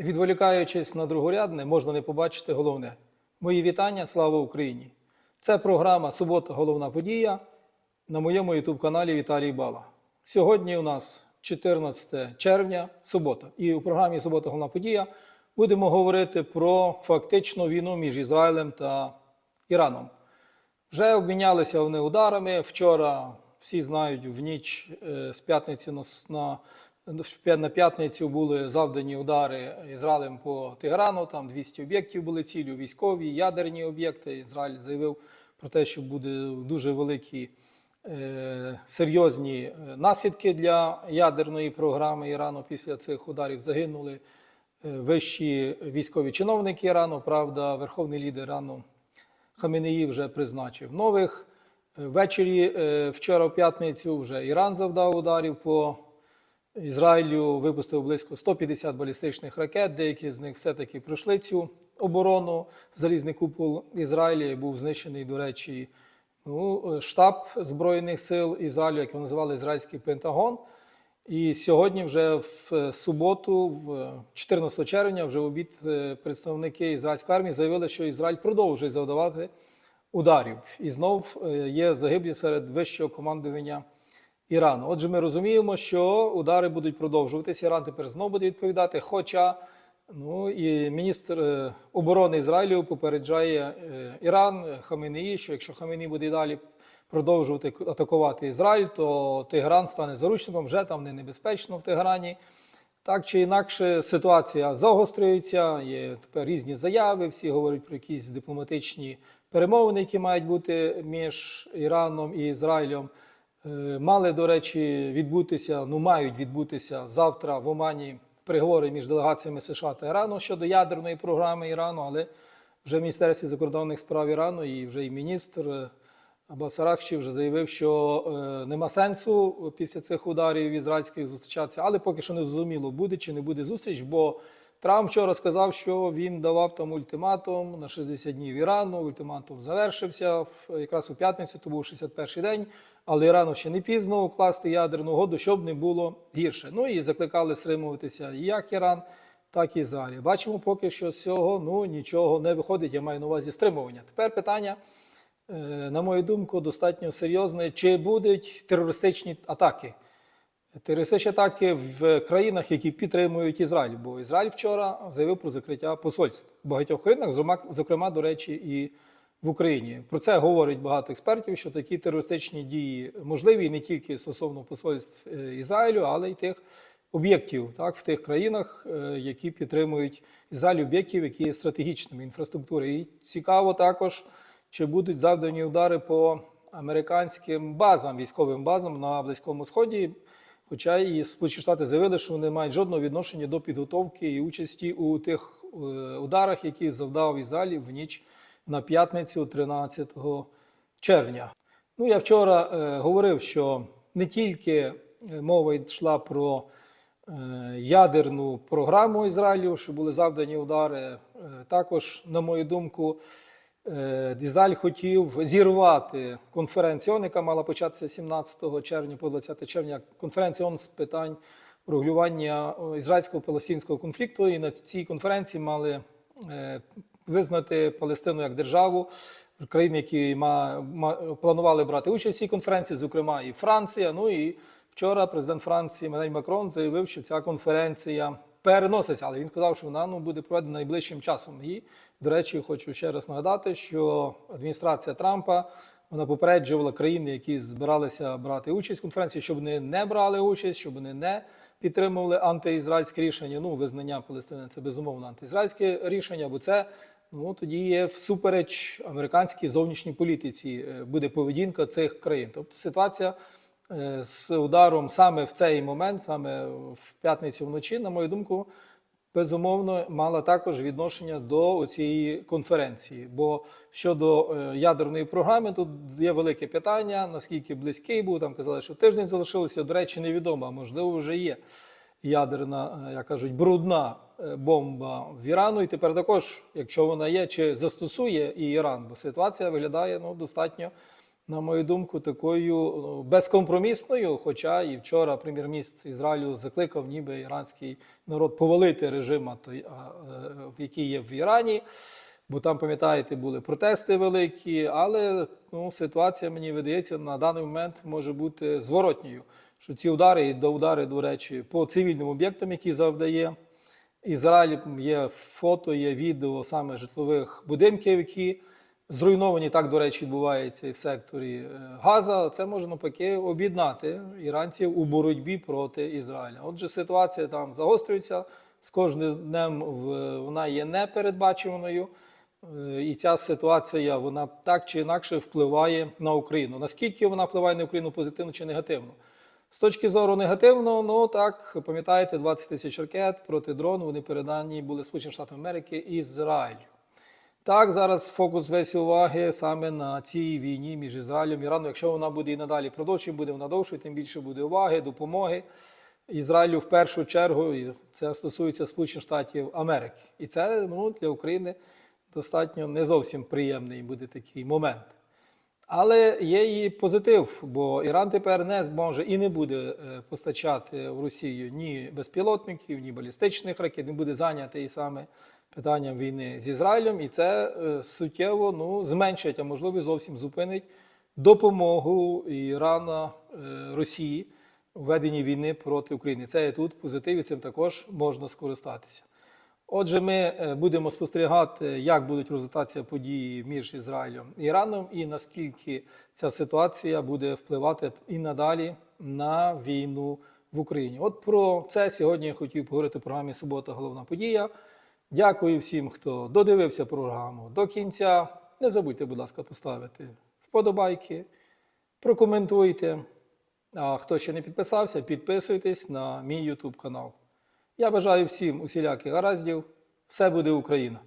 Відволікаючись на другорядне, можна не побачити головне. Мої вітання, слава Україні! Це програма Субота Головна подія на моєму ютуб-каналі Віталій Бала. Сьогодні у нас 14 червня, субота. І у програмі Субота Головна подія будемо говорити про фактичну війну між Ізраїлем та Іраном. Вже обмінялися вони ударами. Вчора всі знають, в ніч е, з п'ятниці на, на, п'ятницю були завдані удари Ізраїлем по Тегерану. Там 200 об'єктів були цілі, військові, ядерні об'єкти. Ізраїль заявив про те, що буде дуже великі е, серйозні е, наслідки для ядерної програми Ірану. Після цих ударів загинули е, вищі військові чиновники Ірану. Правда, верховний лідер Ірану Хаменеї вже призначив нових. Е, Ввечері е, вчора в п'ятницю вже Іран завдав ударів по Ізраїлю, випустив близько 150 балістичних ракет. Деякі з них все-таки пройшли цю оборону. Залізний купол Ізраїля був знищений, до речі, ну, штаб Збройних сил Ізраїлю, як його називали Ізраїльський Пентагон. І сьогодні, вже в суботу, в 14 червня, вже в обід е, представники ізраїльської армії заявили, що Ізраїль продовжує завдавати ударів. І знов е, є загиблі серед вищого командування Ірану. Отже, ми розуміємо, що удари будуть продовжуватися. Іран тепер знову буде відповідати. Хоча ну, і міністр е, оборони Ізраїлю попереджає е, Іран е, Хаменеї, що якщо Хаменеї буде далі продовжувати атакувати Ізраїль, то Тегеран стане заручником, вже там не небезпечно в Тегерані. Так чи інакше, ситуація загострюється, є тепер різні заяви, всі говорять про якісь дипломатичні перемовини, які мають бути між Іраном і Ізраїлем. Е, Мали, до речі, відбутися, ну мають відбутися завтра в Омані переговори між делегаціями США та Ірану щодо ядерної програми Ірану, але вже в Міністерстві закордонних справ Ірану і вже і міністр е, вже заявив, що е, нема сенсу після цих ударів ізраїльських зустрічатися, але поки що не зрозуміло, буде чи не буде зустріч, бо Трамп вчора сказав, що він давав там ультиматум на 60 днів Ірану. Ультиматум завершився в- якраз у п'ятницю, то був 61-й день, але Ірану ще не пізно укласти ядерну угоду, щоб не було гірше. Ну і закликали стримуватися як Іран, так і Ізраїль. Бачимо, поки що з цього ну, нічого не виходить. Я маю на увазі стримування. Тепер питання. Е, на мою думку, достатньо серйозне. Чи будуть терористичні атаки? Терористичні атаки в країнах, які підтримують Ізраїль. Бо Ізраїль вчора заявив про закриття посольств в багатьох країнах, зокрема, до речі, і в Україні. Про це говорить багато експертів, що такі терористичні дії можливі не тільки стосовно посольств е, Ізраїлю, але й тих об'єктів так, в тих країнах, е, які підтримують Ізраїль, об'єктів, які є стратегічними інфраструктури. І цікаво також, чи будуть завдані удари по американським базам, військовим базам на Близькому Сході. Хоча і Сполучені Штати заявили, що вони мають жодного відношення до підготовки і участі у тих е, ударах, які завдав Ізраїль в ніч на п'ятницю, 13 червня. Ну, я вчора е, говорив, що не тільки е, мова йшла про е, ядерну програму Ізраїлю, що були завдані удари. Е, також, на мою думку, е, Ізраїль хотів зірвати конференцію, яка мала початися 17 червня по 20 червня, конференцію ООН з питань регулювання е, ізраїльсько-палестинського конфлікту. І на цій конференції мали е, визнати Палестину як державу. Країни, які ма, ма, планували брати участь в цій конференції, зокрема і Франція. Ну і вчора президент Франції Еммануель Макрон заявив, що ця конференція переноситься, але він сказав, що вона ну, буде проведена найближчим часом. І, до речі, хочу ще раз нагадати, що адміністрація Трампа вона попереджувала країни, які збиралися брати участь в конференції, щоб вони не брали участь, щоб вони не підтримували антиізраїльське рішення. Ну, визнання Палестини це безумовно антиізраїльське рішення, бо це ну тоді є всупереч американській зовнішній політиці е, буде поведінка цих країн. Тобто ситуація е, з ударом саме в цей момент, саме в п'ятницю вночі, на мою думку, безумовно мала також відношення до цієї конференції. Бо щодо е, ядерної програми, тут є велике питання, наскільки близький був. Там казали, що тиждень залишилося. До речі, невідомо, а можливо, вже є ядерна, е, як кажуть, брудна е, бомба в Ірану. І тепер також, якщо вона є, чи застосує і Іран, бо ситуація виглядає ну, достатньо на мою думку, такою ну, безкомпромісною. Хоча і вчора прем'єр-міністр Ізраїлю закликав, ніби іранський народ повалити режим, е, який є в Ірані. Бо там, пам'ятаєте, були протести великі, але ну, ситуація, мені видається, на даний момент може бути зворотньою. Що ці удари і до удари, до речі, по цивільним об'єктам, які завдає Ізраїль, є фото, є відео саме житлових будинків, які зруйновані. Так, до речі, відбувається і в секторі е, Газа. Це може навпаки об'єднати іранців у боротьбі проти Ізраїля. Отже, ситуація там загострюється з кожним днем вона є непередбачуваною. Е, І ця ситуація вона так чи інакше впливає на Україну. Наскільки вона впливає на Україну позитивно чи негативно? З точки зору негативно, ну так, пам'ятаєте, 20 тисяч ракет проти дрону вони передані були Сполученим Штатам Америки і Ізраїлю. Так, зараз фокус весь уваги саме на цій війні між Ізраїлем і Іраном. Якщо вона буде і надалі продовжувати, буде вона довшою, тим більше буде уваги, допомоги Ізраїлю в першу чергу. І це стосується Сполучених Штатів Америки. І це ну, для України достатньо не зовсім приємний буде такий момент. Але є і позитив, бо Іран тепер не зможе і не буде е, постачати в Росію ні безпілотників, ні балістичних ракет, не буде зайнятий саме питанням війни з Ізраїлем, і це е, суттєво ну, зменшить, а можливо зовсім зупинить допомогу Ірана е, Росії у веденні війни проти України. Це є тут позитив, і цим також можна скористатися. Отже, ми е, будемо спостерігати, як будуть розвиватися події між Ізраїлем і Іраном, і наскільки ця ситуація буде впливати і надалі на війну в Україні. От про це сьогодні я хотів поговорити в програмі Субота головна подія. Дякую всім, хто додивився програму до кінця. Не забудьте, будь ласка, поставити вподобайки, прокоментуйте. А хто ще не підписався, підписуйтесь на мій YouTube канал. Я бажаю всім усіляких гараздів. Все буде Україна!